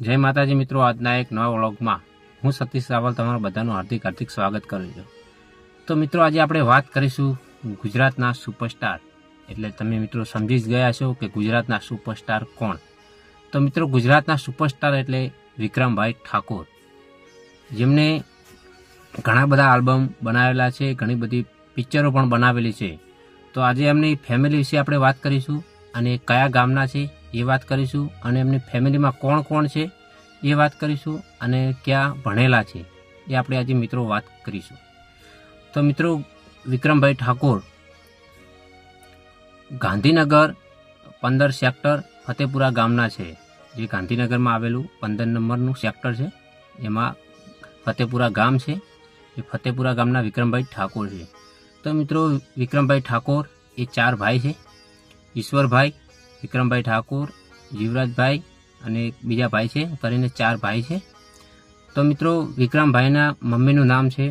જય માતાજી મિત્રો, આજના એક નવા વ્લોગમાં હું સતીશ રાવલ તમારું બધાનું હાર્દિક હાર્દિક સ્વાગત કરું છું. તો મિત્રો, આજે આપણે વાત કરીશું ગુજરાતના સુપરસ્ટાર. એટલે તમે મિત્રો સમજી જ ગયા છો કે ગુજરાતના સુપરસ્ટાર કોણ? તો મિત્રો, ગુજરાતના સુપરસ્ટાર એટલે વિક્રમભાઈ ઠાકોર. જેમને ઘણા બધા આલ્બમ બનાવેલા છે, ઘણી બધી પિક્ચરો પણ બનાવેલી છે. તો આજે એમની ફેમિલી વિશે આપણે વાત કરીશું અને કયા ગામના છે એ વાત કરીશું અને એમની ફેમિલીમાં કોણ કોણ છે એ વાત કરીશું અને ક્યાં ભણેલા છે એ આપણે આજે મિત્રો વાત કરીશું. તો મિત્રો, વિક્રમભાઈ ઠાકોર, ગાંધીનગર પંદર સેક્ટર ફતેપુરા ગામના છે. જે ગાંધીનગરમાં આવેલું પંદર નંબરનું સેક્ટર છે. એમાં ફતેપુરા ગામ છે. એ ફતેપુરા ગામના વિક્રમભાઈ ઠાકોર છે. તો મિત્રો, વિક્રમભાઈ ઠાકોર એ ચાર ભાઈ છે. ઈશ્વરભાઈ વિક્રમભાઈ ઠાકોર, જીવરાજભાઈ અને બીજા ભાઈ છે કરીને ચાર ભાઈ છે. તો મિત્રો, વિક્રમભાઈના મમ્મીનું નામ છે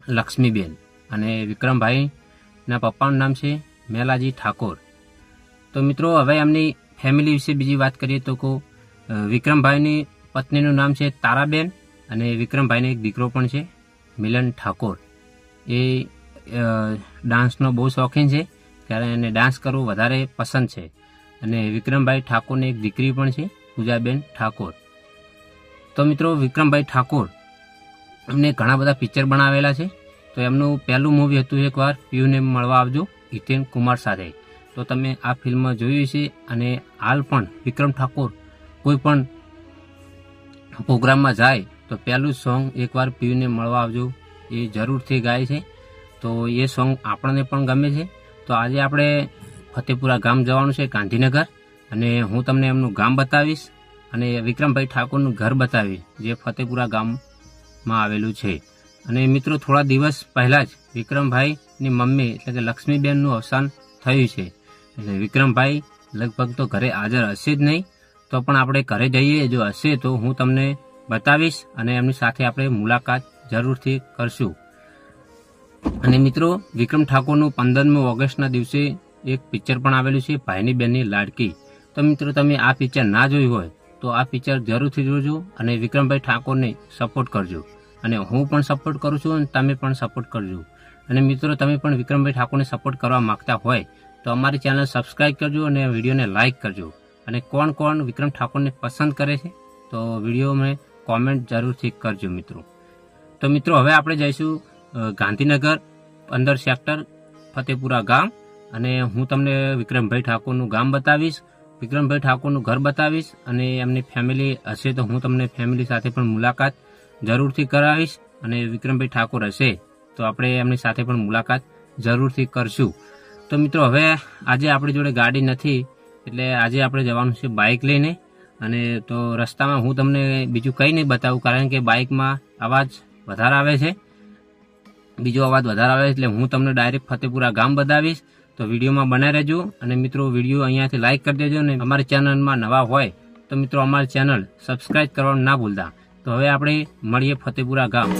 લક્ષ્મીબેન અને વિક્રમભાઈના પપ્પાનું નામ છે મેલાજી ઠાકોર. તો મિત્રો, હવે એમની ફેમિલી વિશે બીજી વાત કરીએ તો કહું વિક્રમભાઈની પત્નીનું નામ છે તારાબેન અને વિક્રમભાઈને એક દીકરો પણ છે, મિલન ઠાકોર. એ ડાન્સનો બહુ શોખીન છે, ત્યારે એને ડાન્સ કરવું વધારે પસંદ છે. અને વિક્રમભાઈ ઠાકોરની એક દીકરી પણ છે, પૂજાબેન ઠાકોર. તો મિત્રો, વિક્રમભાઈ ઠાકોર એમને ઘણા બધા પિક્ચર બનાવેલા છે. તો એમનું પહેલું મૂવી હતું એકવાર, પીયુને મળવા આવજો, હિતેન કુમાર સાથે. તો તમે આ ફિલ્મ જોયું છે અને હાલ પણ વિક્રમ ઠાકોર કોઈ પણ પ્રોગ્રામમાં જાય, તો પહેલું સોંગ એકવાર પીયુને મળવા આવજો, એ જરૂરથી ગાય છે. તો એ સોંગ આપણને પણ ગમે છે. તો આજે આપણે ફતેપુરા ગામ જવાનું છે, ગાંધીનગર. અને હું તમને એમનું ગામ બતાવીશ અને વિક્રમભાઈ ઠાકોરનું ઘર બતાવીશ, જે ફતેપુરા ગામમાં આવેલું છે. અને મિત્રો, થોડા દિવસ પહેલાં જ વિક્રમભાઈની મમ્મી, એટલે કે લક્ષ્મીબેનનું અવસાન થયું છે. એટલે વિક્રમભાઈ લગભગ તો ઘરે હાજર હશે જ નહીં, તો પણ આપણે ઘરે જઈએ, જો હશે તો હું તમને બતાવીશ અને એમની સાથે આપણે મુલાકાત જરૂરથી કરશું. અને મિત્રો, વિક્રમ ઠાકોરનું પંદરમી ઓગસ્ટના દિવસે એક પિક્ચર પણ આવેલું છે, ભાઈની બહેનની લાડકી. તો મિત્રો, તમે આ પિક્ચર ના જોયું હોય, તો આ પિક્ચર જરૂરથી જોજો અને વિક્રમભાઈ ઠાકોરને સપોર્ટ કરજો. અને હું પણ સપોર્ટ કરું છું અને તમે પણ સપોર્ટ કરજો. અને મિત્રો, તમે પણ વિક્રમભાઈ ઠાકોરને સપોર્ટ કરવા માગતા હોય, તો અમારી ચેનલ સબસ્ક્રાઈબ કરજો અને વિડીયોને લાઇક કરજો. અને કોણ કોણ વિક્રમ ઠાકોરને પસંદ કરે છે, તો વિડીયોમાં કોમેન્ટ જરૂરથી કરજો મિત્રો. તો મિત્રો, હવે આપણે જઈશું ગાંધીનગર, પંદર સેક્ટર ફતેપુરા ગામ. અને હું તમને વિક્રમભાઈ ઠાકોરનું ગામ બતાવીશ, વિક્રમભાઈ ઠાકોરનું ઘર બતાવીશ અને એમની ફેમિલી હશે તો હું તમને ફેમિલી સાથે પણ મુલાકાત જરૂરથી કરાવીશ અને વિક્રમભાઈ ઠાકોર હશે તો આપણે એમની સાથે પણ મુલાકાત જરૂરથી કરશું. તો મિત્રો, હવે આજે આપણી જોડે ગાડી નથી, એટલે આજે આપણે જવાનું છે બાઇક લઈને અને તો રસ્તામાં હું તમને બીજું કંઈ નહીં બતાવું, કારણ કે બાઇકમાં અવાજ વધારે આવે છે. બીજો અવાજ વધારે આવે એટલે હું તમને ડાયરેક્ટ ફતેપુરા ગામ બતાવીશ તો વિડીયોમાં બનાવી રહેજો અને મિત્રો, વીડિયો અહીંયાથી લાઇક કરી દેજો અને અમારી ચેનલમાં નવા હોય તો મિત્રો, અમારી ચેનલ સબસ્ક્રાઇબ કરવાનું ના ભૂલતા. તો હવે આપણે મળીએ ફતેપુરા ગામ.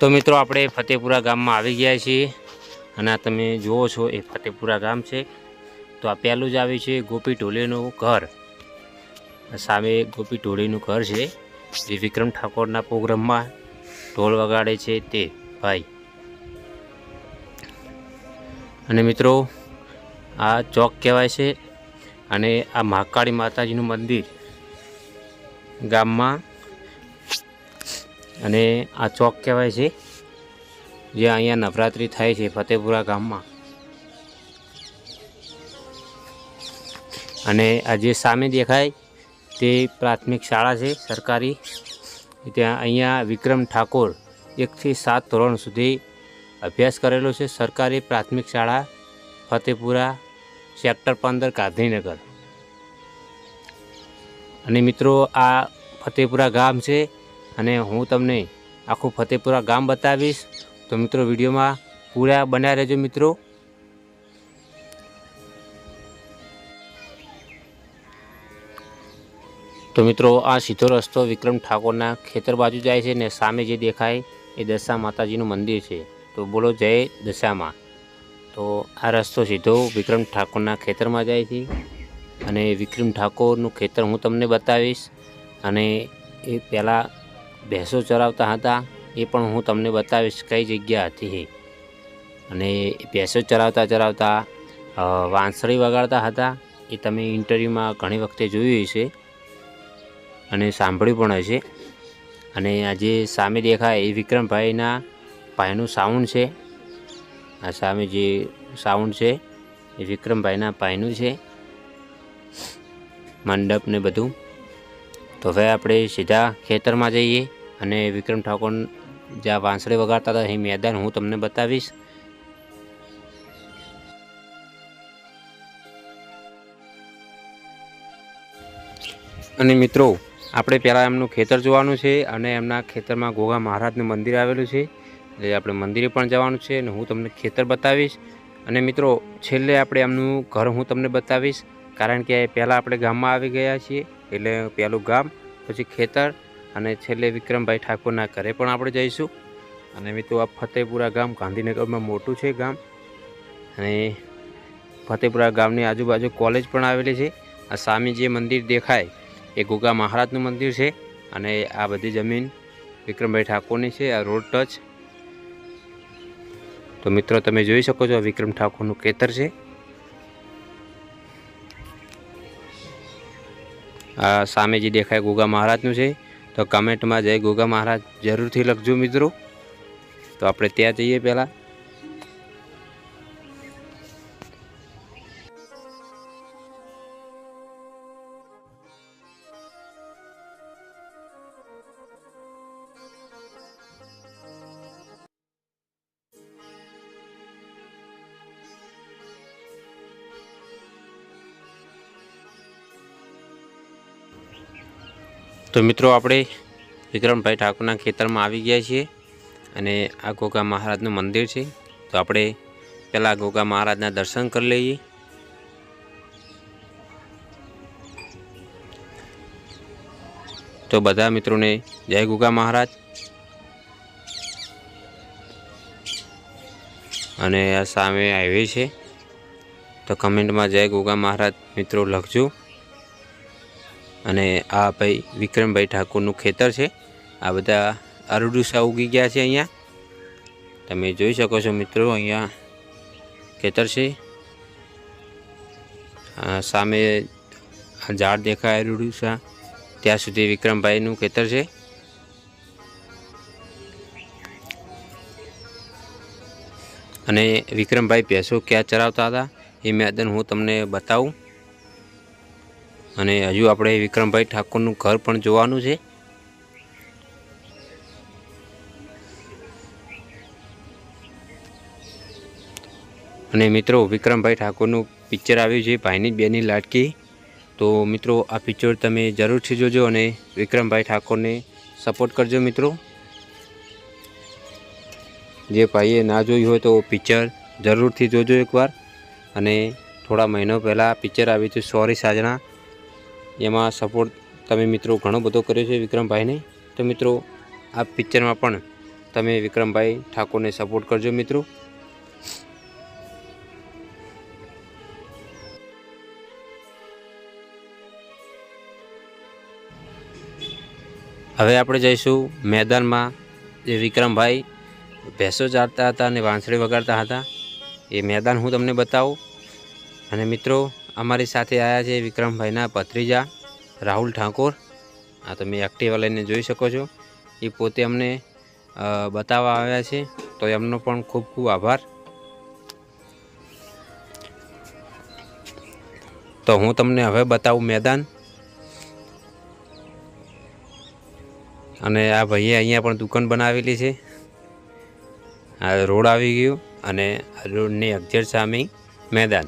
તો મિત્રો, આપણે ફતેપુરા ગામમાં આવી ગયા છીએ અને આ તમે જુઓ છો, એ ફતેપુરા ગામ છે. તો આ પહેલું જ આવ્યું છે ગોપી ઢોલેનું ઘર. સામે ગોપી ઢોલેનું ઘર છે, જે વિક્રમ ઠાકોરના પ્રોગ્રામમાં ઢોલ વગાડે છે તે ભાઈ. અને મિત્રો, આ ચોક કહેવાય છે અને આ મહાકાળી માતાજીનું મંદિર ગામમાં અને આ ચોક કહેવાય છે, જે અહીંયા નવરાત્રિ થાય છે ફતેપુરા ગામમાં. અને આ જે સામે દેખાય તે પ્રાથમિક શાળા છે, સરકારી. ત્યાં અહીંયા વિક્રમ ઠાકોર એકથી સાત ધોરણ સુધી અભ્યાસ કરેલો છે, સરકારી પ્રાથમિક શાળા, ફતેપુરા, સેક્ટર પંદર, ગાંધીનગર. અને મિત્રો, આ ફતેપુરા ગામ છે અને હું તમને આખું ફતેપુરા ગામ બતાવીશ. તો મિત્રો, વિડીયોમાં પૂરા બન્યા રહેજો મિત્રો. તો મિત્રો, આ સીધો રસ્તો વિક્રમ ઠાકોરના ખેતર બાજુ જાય છે ને સામે જે દેખાય એ દશા માતાજીનું મંદિર છે. તો બોલો, જય દશામાં. તો આ રસ્તો સીધો વિક્રમ ઠાકોરના ખેતરમાં જાય છે અને વિક્રમ ઠાકોરનું ખેતર હું તમને બતાવીશ. અને એ પહેલાં ભેંસો ચરાવતા હતા, એ પણ હું તમને બતાવીશ કઈ જગ્યા હતી. અને ભેંસો ચરાવતા ચરાવતા વાંસળી વગાડતા હતા, એ તમે ઇન્ટરવ્યૂમાં ઘણી વખતે જોયું હશે. અને સાંભળ્યું પણ હશે. અને આ જે સામે દેખાય એ વિક્રમભાઈના ભાઈનું સાઉન્ડ છે. આ સામે જે સાઉન્ડ છે એ વિક્રમભાઈના ભાઈનું છે. મંડપ ને બધું. તો હવે આપણે સીધા ખેતરમાં જઈએ અને વિક્રમ ઠાકોર જ્યાં વાંસળી વગાડતા હતા એ મેદાન હું તમને બતાવીશ. અને મિત્રો, આપણે પહેલાં એમનું ખેતર જોવાનું છે અને એમના ખેતરમાં ગોગા મહારાજનું મંદિર આવેલું છે. એટલે આપણે મંદિરે પણ જવાનું છે અને હું તમને ખેતર બતાવીશ. અને મિત્રો, છેલ્લે આપણે એમનું ઘર હું તમને બતાવીશ. કારણ કે પહેલાં આપણે ગામમાં આવી ગયા છીએ. એટલે પહેલું ગામ, પછી ખેતર અને છેલ્લે વિક્રમભાઈ ઠાકોરના ઘરે પણ આપણે જઈશું. અને મિત્રો, આ ફતેપુરા ગામ ગાંધીનગરમાં મોટું છે ગામ. અને ફતેપુરા ગામની આજુબાજુ કોલેજ પણ આવેલી છે. આ સામે જે મંદિર દેખાય. એ ગોગા મહારાજનું મંદિર છે. અને આ બધી જમીન વિક્રમભાઈ ઠાકોરની છે, આ રોડ ટચ. તો મિત્રો, તમે જોઈ શકો છો વિક્રમ ઠાકોરનું ખેતર છે. સામે જે દેખાય ગોગા મહારાજનું છે. તો કમેન્ટમાં જય ગોગા મહારાજ જરૂરથી લખજો મિત્રો. તો આપણે ત્યાં જઈએ પહેલાં. તો મિત્રો આપણે વિક્રમભાઈ ઠાકોરના ખેતરમાં આવી ગયા છીએ અને આ ગોગા મહારાજનું મંદિર છે. તો આપણે પહેલાં ગોગા મહારાજના દર્શન કરી લઈએ. તો બધા મિત્રોને જય ગોગા મહારાજ. અને આ સામે હાઈવે છે. તો કમેન્ટમાં જય ગોગા મહારાજ મિત્રો લખજો. અને આ ભાઈ વિક્રમભાઈ ઠાકોરનું ખેતર છે. આ બધા અરડુસા ઉગી ગયા છે અહીંયા. તમે જોઈ શકો છો મિત્રો, અહીંયા ખેતર છે. સામે ઝાડ દેખાય અરડુસા ત્યાં સુધી વિક્રમભાઈનું ખેતર છે. અને વિક્રમભાઈ ભેંસો ક્યાં ચરાવતા હતા એ મેદાન હું તમને બતાવું. અને હજુ આપણે વિક્રમભાઈ ઠાકોરનું ઘર પણ જોવાનું છે. અને મિત્રો, વિક્રમભાઈ ઠાકોરનું પિક્ચર આવ્યું છે, ભાઈની બેની લાટકી તો મિત્રો, આ પિક્ચર તમે જરૂરથી જોજો અને વિક્રમભાઈ ઠાકોરને સપોર્ટ કરજો મિત્રો. જે ભાઈએ ના જોયું હોય તો પિક્ચર જરૂરથી જોજો એકવાર. અને થોડા મહિનો પહેલાં પિક્ચર આવ્યું હતું સોરી સાજણા. એમાં સપોર્ટ તમે મિત્રો ઘણો બધો કર્યો છે વિક્રમભાઈને. તો મિત્રો, આ પિક્ચરમાં પણ તમે વિક્રમભાઈ ઠાકોરને સપોર્ટ કરજો મિત્રો. હવે આપણે જઈશું મેદાનમાં. જે વિક્રમભાઈ ભેંસો ચારતા હતા અને વાંસળી વગાડતા હતા. એ મેદાન હું તમને બતાવું. અને મિત્રો અમારી સાથે આવ્યા છે વિક્રમભાઈના ભત્રીજા, રાહુલ ઠાકોર. આ તમે એક્ટિવા લઈને જોઈ શકો છો. એ પોતે અમને બતાવવા આવ્યા છે, તો એમનો પણ ખૂબ ખૂબ આભાર. તો હું તમને હવે બતાવું મેદાન. અને આ ભાઈએ અહીંયા પણ દુકાન બનાવેલી છે. આ રોડ આવી ગયું અને રોડની એક્ઝેટ સામે મેદાન.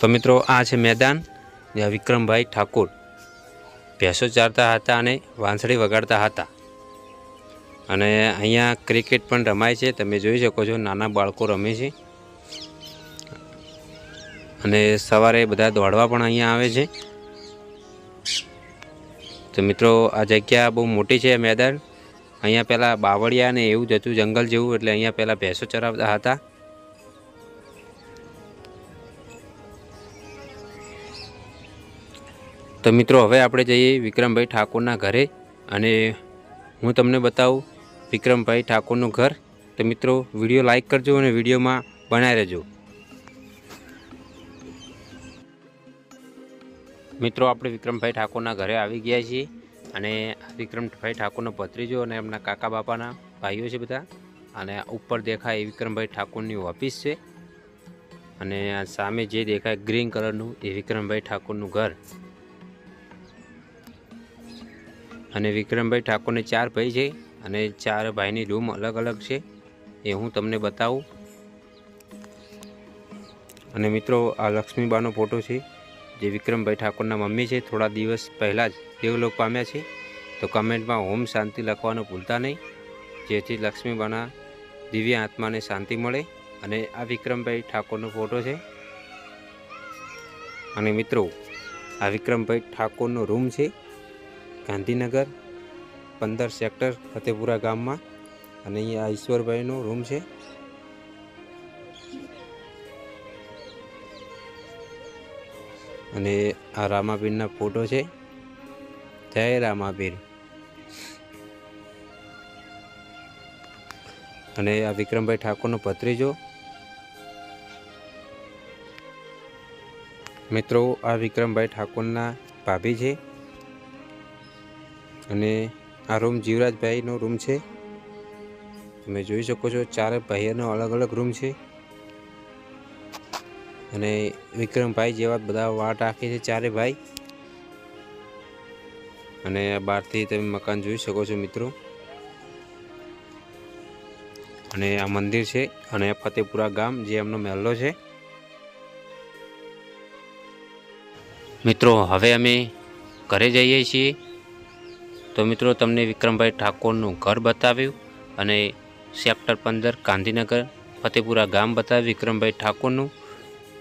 તો મિત્રો, આ છે મેદાન, જ્યાં વિક્રમભાઈ ઠાકોર ભેંસો ચારતા હતા અને વાંસળી વગાડતા હતા. અને અહીંયા ક્રિકેટ પણ રમાય છે, તમે જોઈ શકો છો, નાના બાળકો રમે છે. અને સવારે બધા દોડવા પણ અહીંયા આવે છે. તો મિત્રો, આ જગ્યા બહુ મોટી છે મેદાન. અહીંયા પહેલાં બાવળિયા ને એવું જ હતું, જંગલ જેવું, એટલે અહીંયા પહેલાં ભેંસો ચરાવતા હતા. તો મિત્રો, હવે આપણે જઈએ વિક્રમભાઈ ઠાકોરના ઘરે અને હું તમને બતાવું વિક્રમભાઈ ઠાકોરનું ઘર. તો મિત્રો, વીડિયો લાઈક કરજો અને વિડીયોમાં બનાવી રહેજો. મિત્રો, આપણે વિક્રમભાઈ ઠાકોરના ઘરે આવી ગયા છીએ અને વિક્રમભાઈ ઠાકોરનો ભત્રીજો અને એમના કાકા બાપાના ભાઈઓ છે બધા. અને ઉપર દેખાય એ વિક્રમભાઈ ઠાકોરની ઓફિસ છે. અને સામે જે દેખાય ગ્રીન કલરનું એ વિક્રમભાઈ ઠાકોરનું ઘર. અને વિક્રમભાઈ ઠાકોરને ચાર ભાઈ છે અને ચાર ભાઈની રૂમ અલગ અલગ છે. એ હું તમને બતાવું. અને મિત્રો, આ લક્ષ્મીબાનો ફોટો છે, જે વિક્રમભાઈ ઠાકોરના મમ્મી છે. થોડા દિવસ પહેલાં જ દેવલોક પામ્યા છે. તો કમેન્ટમાં ઓમ શાંતિ લખવાનું ભૂલતા નહીં. જેથી લક્ષ્મીબાના દિવ્ય આત્માને શાંતિ મળે. અને આ વિક્રમભાઈ ઠાકોરનો ફોટો છે. અને મિત્રો, આ વિક્રમભાઈ ઠાકોરનો રૂમ છે. ગાંધીનગર, પંદર સેક્ટર ફતેપુરા ગામમાં. અને અહીંયા ઈશ્વરભાઈનો રૂમ છે. અને આ રામાબીરના ફોટો છે. જય રામાબીર અને આ વિક્રમભાઈ ઠાકોરનો ભત્રીજો. મિત્રો, આ વિક્રમભાઈ ઠાકોરના ભાભી છે. અને આ રૂમ જીવરાજભાઈનો રૂમ છે. તમે જોઈ શકો છો ચારે ભાઈઓનો અલગ અલગ રૂમ છે. અને વિક્રમભાઈ જેવા બધા વાટ રાખે છે ચારે ભાઈ. અને આ બહારથી તમે મકાન જોઈ શકો છો મિત્રો. અને આ મંદિર છે અને ફતેપુરા ગામ જે એમનો મહેલો છે. મિત્રો, હવે અમે ઘરે જઈએ છીએ. તો મિત્રો, તમને વિક્રમભાઈ ઠાકોરનું ઘર બતાવ્યું અને સેક્ટર પંદર, ગાંધીનગર, ફતેપુરા ગામ બતાવ્યું વિક્રમભાઈ ઠાકોરનું.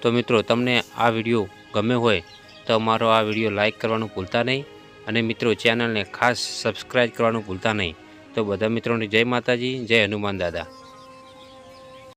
તો મિત્રો, તમને આ વીડિયો ગમે હોય તો અમારો આ વીડિયો લાઇક કરવાનું ભૂલતા નહીં અને મિત્રો, ચેનલને ખાસ સબસ્ક્રાઈબ કરવાનું ભૂલતા નહીં. તો બધા મિત્રોને જય માતાજી, જય હનુમાન દાદા.